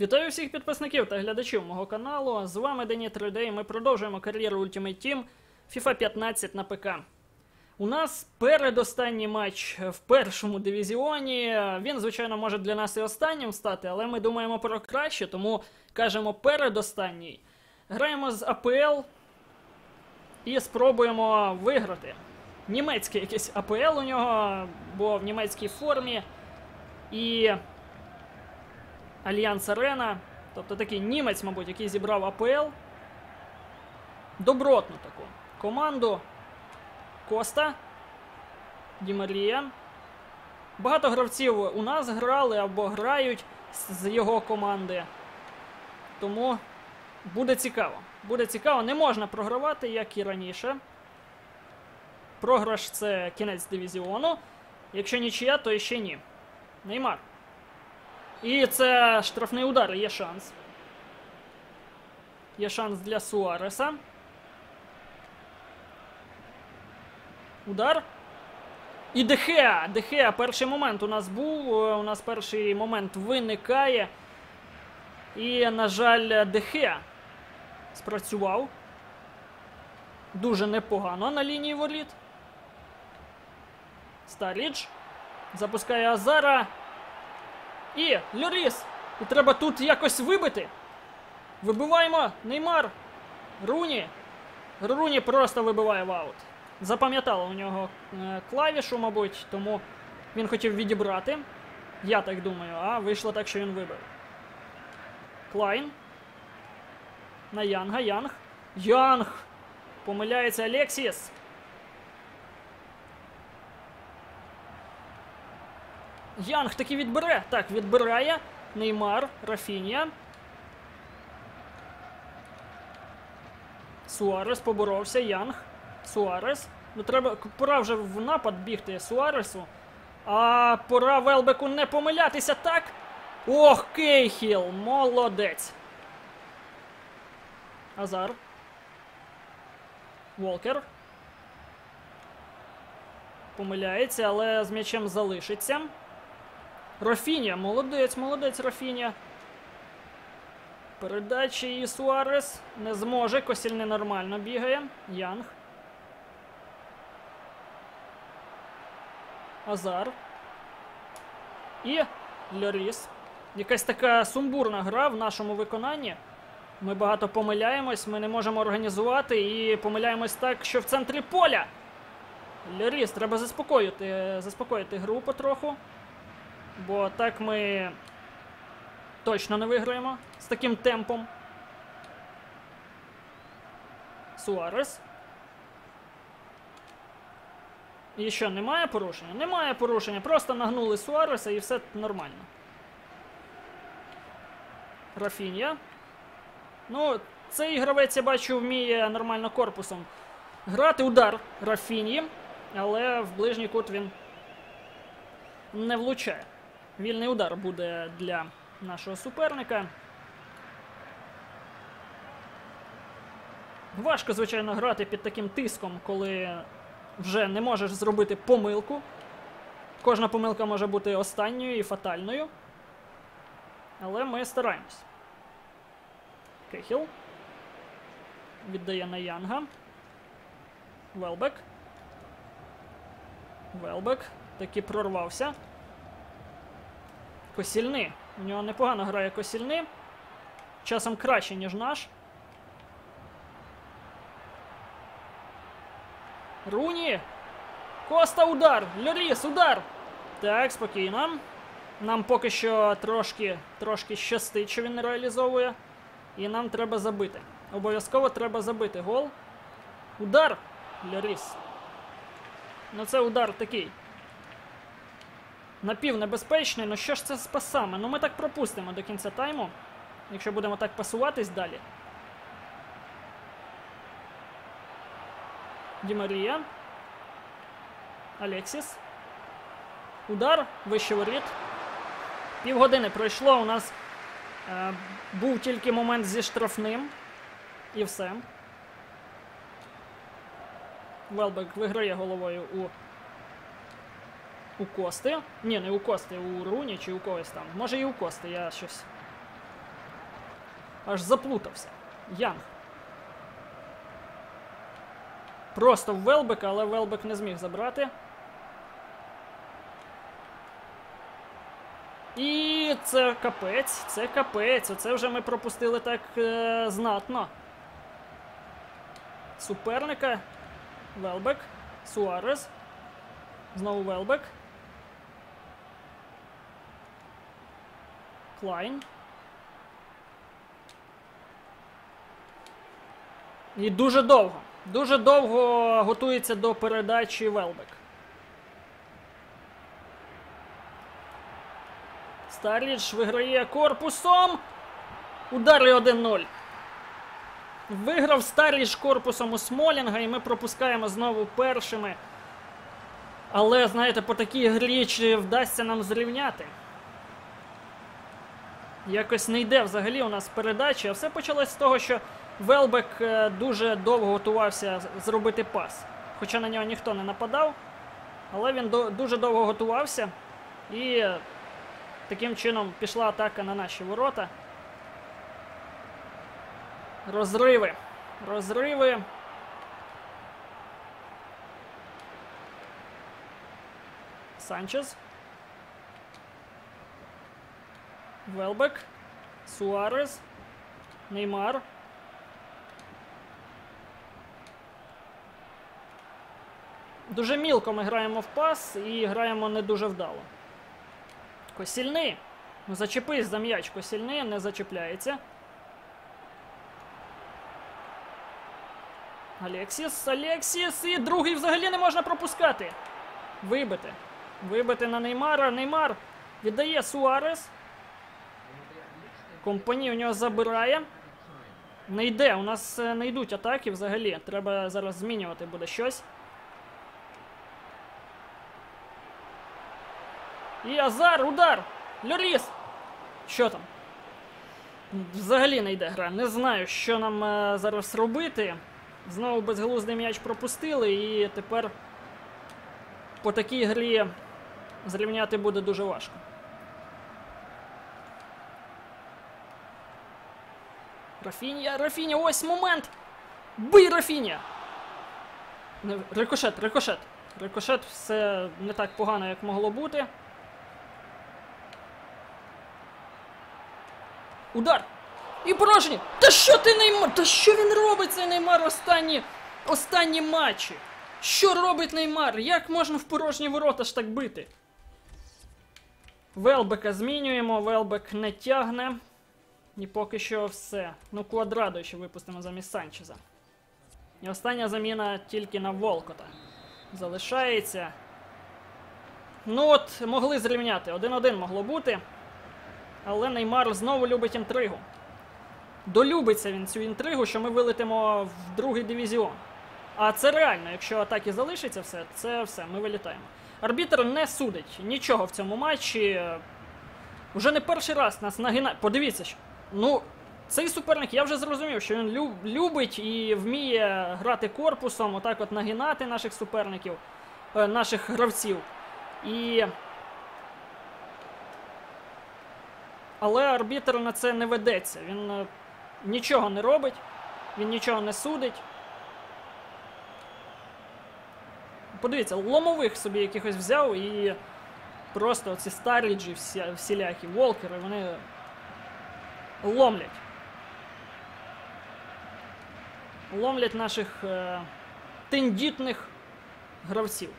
Вітаю всіх підписників та глядачів мого каналу. З вами Дені 3D і ми продовжуємо кар'єру Ultimate Team FIFA 15 на ПК. У нас передостанній матч в першому дивізіоні. Він, звичайно, може для нас і останнім стати, але ми думаємо про краще, тому кажемо передостанній. Граємо з АПЛ і спробуємо виграти. Німецький якийсь АПЛ у нього, бо в німецькій формі. І Альянс Арена. Тобто такий німець, мабуть, який зібрав АПЛ. Добротну таку команду. Коста. Дімарія. Багато гравців у нас грали або грають з його команди. Тому буде цікаво. Буде цікаво, не можна програвати, як і раніше. Програш це кінець дивізіону. Якщо нічия, то ще ні. Неймар. І це штрафний удар, є шанс. Є шанс для Суареса. Удар. І Дехеа. Дехеа. Перший момент у нас був. У нас перший момент виникає. І, на жаль, Дехеа спрацював. Дуже непогано на лінії воріт. Старідж. Запускає Азара. І Льоріс. І треба тут якось вибити. Вибиваємо. Неймар. Руні. Руні просто вибиває в аут. Запам'ятала у нього е, клавішу, мабуть, тому він хотів відібрати. Я так думаю, а вийшло так, що він вибив. Клайн. На Янга. Янг. Янг! Помиляється Алексіс. Янг таки відбере. Так, відбирає. Неймар, Рафінія. Суарес поборовся. Янг. Суарес. Ну, треба. Пора вже в напад бігти Суаресу. А пора Велбеку не помилятися, так? Ох, Кейхіл! Молодець. Азар. Волкер. Помиляється, але з м'ячем залишиться. Рафіня, молодець, молодець Рафіня. Передачі і Суарес не зможе. Косіль ненормально бігає. Янг. Азар. І Льоріс. Якась така сумбурна гра в нашому виконанні. Ми багато помиляємось, ми не можемо організувати і помиляємось так, що в центрі поля. Льоріс, треба заспокоїти, заспокоїти гру потроху. Бо так ми точно не виграємо з таким темпом. Суарес. І що, немає порушення? Немає порушення. Просто нагнули Суареса і все нормально. Рафінія. Ну, цей гравець, я бачу, вміє нормально корпусом грати удар Рафінії, але в ближній кут він не влучає. Вільний удар буде для нашого суперника. Важко, звичайно, грати під таким тиском, коли вже не можеш зробити помилку. Кожна помилка може бути останньою і фатальною. Але ми стараємось. Кехіл. Віддає на Янга. Велбек. Велбек. Таки прорвався. Косільни. У нього непогано грає Косільни. Часом краще, ніж наш. Руні. Коста удар. Льоріс, удар. Так, спокійно. Нам поки що трошки трошки щастить, що він реалізовує. І нам треба забити. Обов'язково треба забити гол. Удар. Льоріс. Ну це удар такий. Напівнебезпечний, ну що ж це спасами? Ну ми так пропустимо до кінця тайму, якщо будемо так пасуватись далі. Дімарія. Алексіс. Удар. Вище воріт. Півгодини пройшло. У нас е, був тільки момент зі штрафним. І все. Велбек виграє головою у у Кости. Ні, не у Кости, у Руні чи у когось там. Може і у Кости, я щось Аж заплутався. Янг. Просто в Велбека, але Велбек не зміг забрати. І це капець, це капець. Оце вже ми пропустили так е, знатно. Суперника. Велбек. Суарес. Знову Велбек. Клайн. І дуже довго. Дуже довго готується до передачі Велбек. Старіч виграє корпусом. Удари 1-0. Виграв Старіч корпусом у Смолінга, і ми пропускаємо знову першими. Але, знаєте, по такій грі чи вдасться нам зрівняти. Якось не йде взагалі у нас передача. А все почалось з того, що Велбек е, дуже довго готувався зробити пас. Хоча на нього ніхто не нападав. Але він дуже довго готувався. І таким чином пішла атака на наші ворота. Розриви. Розриви. Санчес. Велбек. Суарес. Неймар. Дуже мілко ми граємо в пас і граємо не дуже вдало. Косільний. Ну, зачепись за м'яч Косільний, не зачепляється. Алексіс, Алексіс, і другий взагалі не можна пропускати. Вибити. Вибити на Неймара. Неймар віддає Суарес. Компаній у нього забирає. Не йде. У нас е, не йдуть атаки взагалі. Треба зараз змінювати буде щось. І Азар, удар! Льоріс! Що там? Взагалі не йде гра. Не знаю, що нам е, зараз робити. Знову безглуздий м'яч пропустили, і тепер по такій грі зрівняти буде дуже важко. Рафінія, Рафінія, ось момент! Бий Рафінія! Рикошет, рикошет. Рикошет все не так погано, як могло бути. Удар! І порожні! Та що ти Неймар? Та що він робить цей Неймар останні, останні матчі? Що робить Неймар? Як можна в порожні ворота ж так бити? Велбека змінюємо, Велбек не тягне. І поки що все. Ну, квадрадо ще випустимо замість Санчеза. І остання заміна тільки на Волкота. Залишається. Ну от, могли зрівняти. 1-1 могло бути. Але Неймар знову любить інтригу. Долюбиться він цю інтригу, що ми вилетимо в другий дивізіон. А це реально, якщо атаки залишиться все, це все, ми вилітаємо. Арбітр не судить нічого в цьому матчі. Уже не перший раз нас нагинає. Подивіться, що. Ну, цей суперник, я вже зрозумів, що він люб... любить і вміє грати корпусом, отак от нагинати наших суперників, е, наших гравців. І. Але арбітр на це не ведеться. Він е, нічого не робить, він нічого не судить. Подивіться, ломових собі якихось взяв і просто ці старіджі всі, всілякі волкери, вони ломлять. Ломлять наших е, тендітних гравців.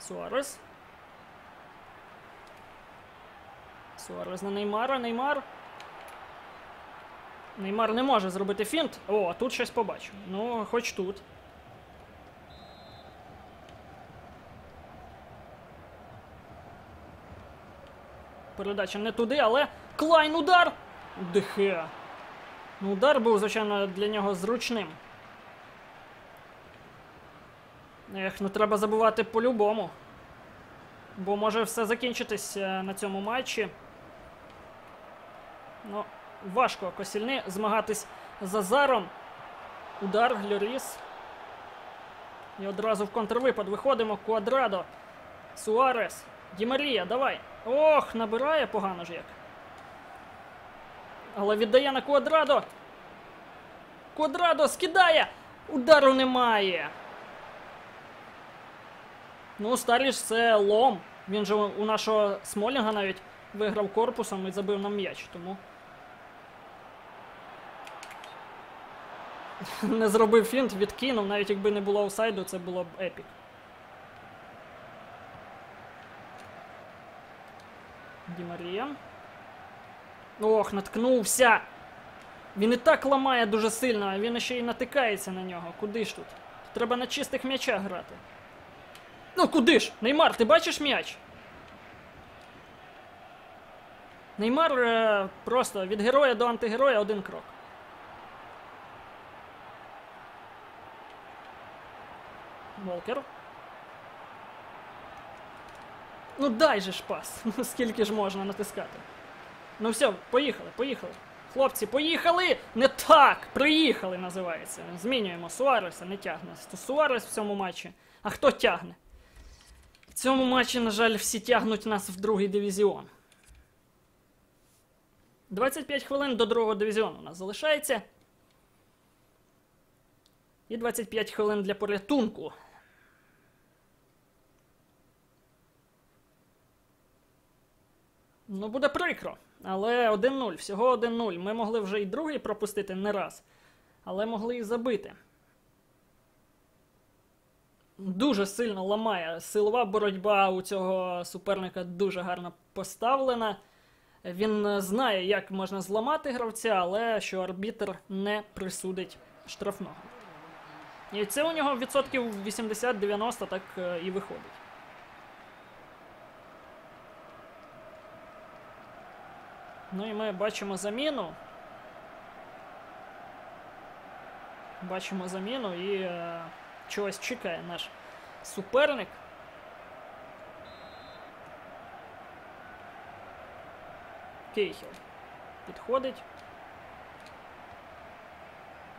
Суарес. Суарес на Неймара. Неймар. Неймар не може зробити фінт. О, тут щось побачив. Ну, хоч тут. Передача не туди, але Клайн удар! Дихе. Ну, удар був, звичайно, для нього зручним. Ех, ну треба забувати по-любому. Бо може все закінчитись е, на цьому матчі. Ну, важко Косільни змагатись з Азаром. Удар, Льоріс. І одразу в контрвипад виходимо. Квадрадо. Суарес. Ді Марія, давай. Ох, набирає погано ж як. Але віддає на Квадрадо. Квадрадо скидає! Удару немає. Ну, Старліш це лом. Він же у нашого Смолінга навіть виграв корпусом і забив нам м'яч, тому. Не зробив фінт, відкинув, навіть якби не було офсайду, це було б епік. Ді Марія. Ох, наткнувся! Він і так ламає дуже сильно, а він ще й натикається на нього. Куди ж тут? Треба на чистих м'ячах грати. Ну куди ж? Неймар, ти бачиш м'яч? Неймар е, просто від героя до антигероя один крок. Волкер. Ну дай же ж пас. Скільки ж можна натискати. Ну все, поїхали, поїхали. Хлопці, поїхали! Не так! Приїхали, називається. Змінюємо Суареса, не тягне. Суарес в цьому матчі. А хто тягне? В цьому матчі, на жаль, всі тягнуть нас в другий дивізіон. 25 хвилин до другого дивізіону у нас залишається. І 25 хвилин для порятунку. Ну, буде прикро. Але 1-0, всього 1-0. Ми могли вже і другий пропустити не раз, але могли і забити. Дуже сильно ламає. Силова боротьба у цього суперника дуже гарно поставлена. Він знає, як можна зламати гравця, але що арбітр не присудить штрафного. І це у нього відсотків 80-90 так е, і виходить. Ну і ми бачимо заміну. Бачимо заміну і е, чогось чекає наш суперник. Кейхіл. Підходить.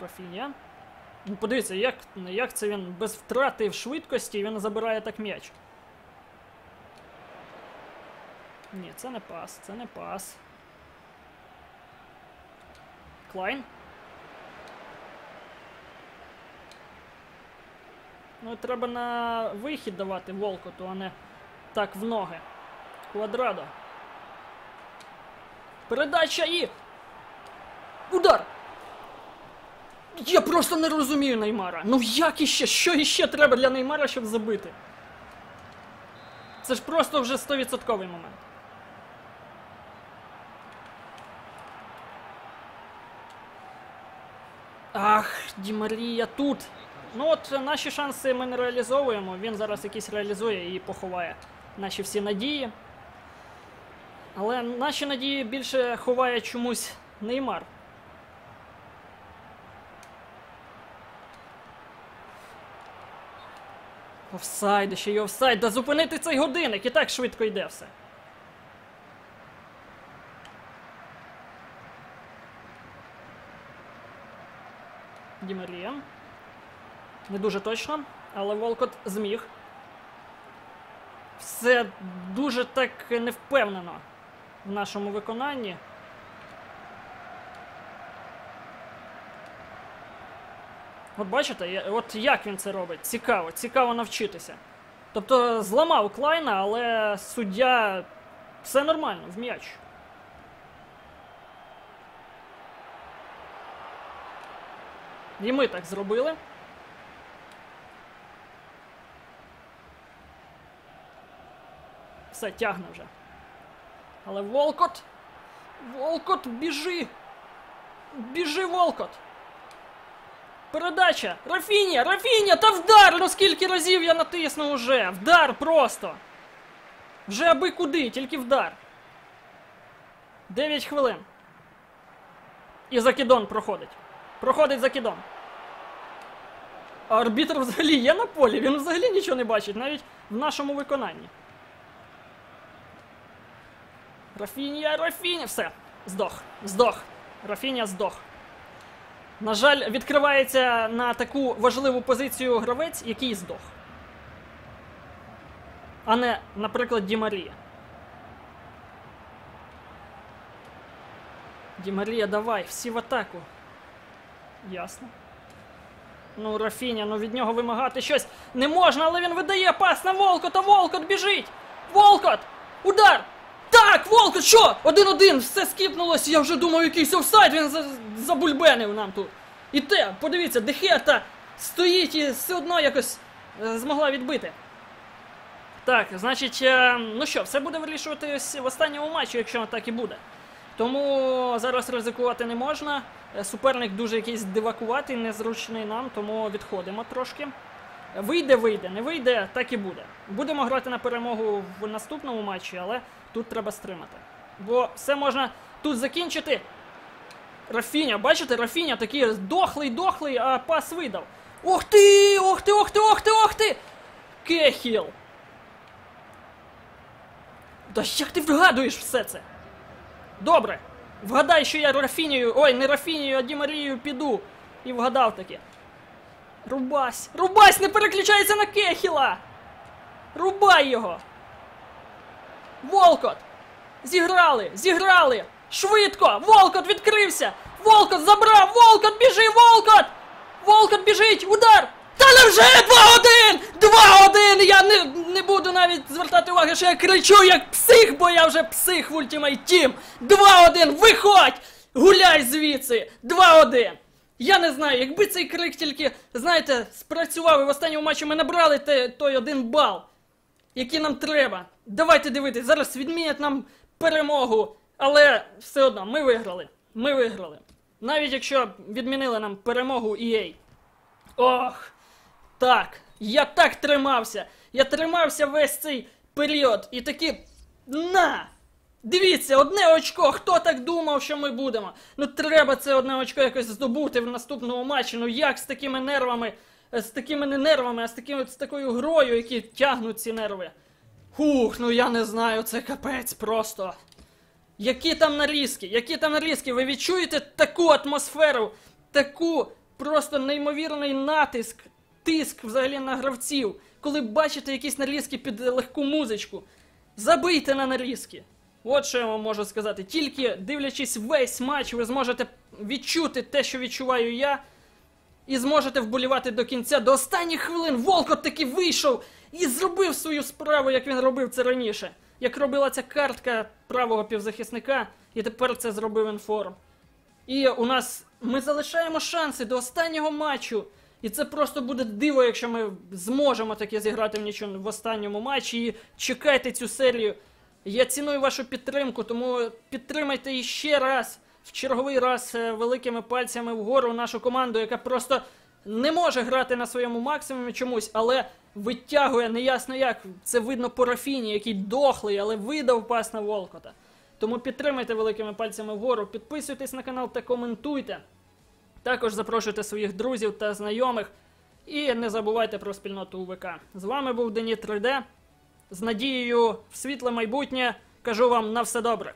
Рафіня. Ну, подивіться, як, як це він без втрати в швидкості він забирає так м'яч. Ні, це не пас, це не пас. Клайн. Ну, треба на вихід давати Волкоту, а не так в ноги. Квадрадо. Передача і. Удар! Я просто не розумію Неймара. Ну як іще? Що іще треба для Неймара, щоб забити? Це ж просто вже 100% момент. Ах, Ді Марія тут. Ну от наші шанси ми не реалізовуємо. Він зараз якісь реалізує і поховає наші всі надії. Але наші надії більше ховає чомусь Неймар. Офсайд, ще й офсайд. Да зупинити цей годинник і так швидко йде все. Ді Марія. Не дуже точно, але Волкот зміг. Все дуже так невпевнено в нашому виконанні. От бачите, от як він це робить? Цікаво, цікаво навчитися. Тобто зламав Клайна, але суддя все нормально, в м'яч. І ми так зробили. Все, тягне вже. Але Волкот. Волкот, біжи! Біжи, Волкот! Передача! Рафіня! Рафіня! Та вдар! Ну скільки разів я натиснув уже! Вдар просто! Вже аби куди, тільки вдар. 9 хвилин. І закидон проходить. Проходить закидон. А арбітр взагалі є на полі, він взагалі нічого не бачить, навіть в нашому виконанні. Рафінія, Рафінія. Все, здох, здох. Рафінія здох. На жаль, відкривається на таку важливу позицію гравець, який здох. а не, наприклад, Ді Марія. Ді Марія, давай, всі в атаку. Ясно. Ну, Рафіня, ну від нього вимагати щось не можна, але він видає пас на Волкота. Волкот біжить! Волкот! Удар! Так, Волкот, що? Один-один, все скіпнулось, я вже думав, якийсь офсайд, він забульбенив нам тут. І те, подивіться, Дехета стоїть і все одно якось е, змогла відбити. Так, значить, е, ну що, все буде вирішуватись в останньому матчі, якщо так і буде. Тому зараз ризикувати не можна. Е, Суперник дуже якийсь дивакуватий, незручний нам, тому відходимо трошки. Вийде, вийде, не вийде, так і буде. Будемо грати на перемогу в наступному матчі, але тут треба стримати. Бо все можна тут закінчити. Рафіня, бачите, Рафіня такий дохлий, дохлий, а пас видав. Ох ти! Ох ти, ох ти, ох ти, ох ти! Кехіл! Та як ти вгадуєш все це? Добре. Вгадай, що я Рафінію. Ой, не Рафінію, а Ді Марією піду. І вгадав таки. Рубась! Рубась не переключається на Кехіла! Рубай його! Волкот! Зіграли! Зіграли! Швидко! Волкот відкрився! Волкот забрав! Волкот біжи! Волкот! Волкот біжить! Удар! Та невже 2-1! 2-1! Я не, не буду навіть звертати уваги, що я кричу як псих, бо я вже псих в Ultimate Team! 2-1! Виходь! Гуляй звідси! 2-1! Я не знаю, якби цей крик тільки, знаєте, спрацював і в останньому матчі ми набрали те, той один бал, який нам треба. Давайте дивитись, зараз відмінять нам перемогу. Але все одно, ми виграли. Ми виграли. Навіть якщо відмінили нам перемогу EA. Ох, так, я так тримався. Я тримався весь цей період і таки. На! Дивіться, одне очко. Хто так думав, що ми будемо? Ну треба це одне очко якось здобути в наступному матчі. Ну як з такими нервами, з такими не нервами, а з такими з такою грою, які тягнуть ці нерви. Хух, ну я не знаю, це капець просто. Які там нарізки, які там нарізки? Ви відчуєте таку атмосферу, таку просто неймовірний натиск, тиск взагалі на гравців, коли бачите якісь нарізки під легку музичку. Забийте на нарізки. От що я вам можу сказати. Тільки дивлячись весь матч, ви зможете відчути те, що відчуваю я, і зможете вболівати до кінця, до останніх хвилин. Волкот таки вийшов і зробив свою справу, як він робив це раніше. Як робила ця картка правого півзахисника, і тепер це зробив інформ. І у нас ми залишаємо шанси до останнього матчу. І це просто буде диво, якщо ми зможемо таке зіграти в нічого в останньому матчі. І чекайте цю серію. Я ціную вашу підтримку, тому підтримайте іще раз, в черговий раз е, великими пальцями вгору нашу команду, яка просто не може грати на своєму максимумі чомусь, але витягує неясно як. Це видно по Рафіні, який дохлий, але видав пас на Волкота. Тому підтримайте великими пальцями вгору, підписуйтесь на канал та коментуйте. Також запрошуйте своїх друзів та знайомих. І не забувайте про спільноту УВК. З вами був Дені 3D. З надією в світле майбутнє кажу вам на все добре.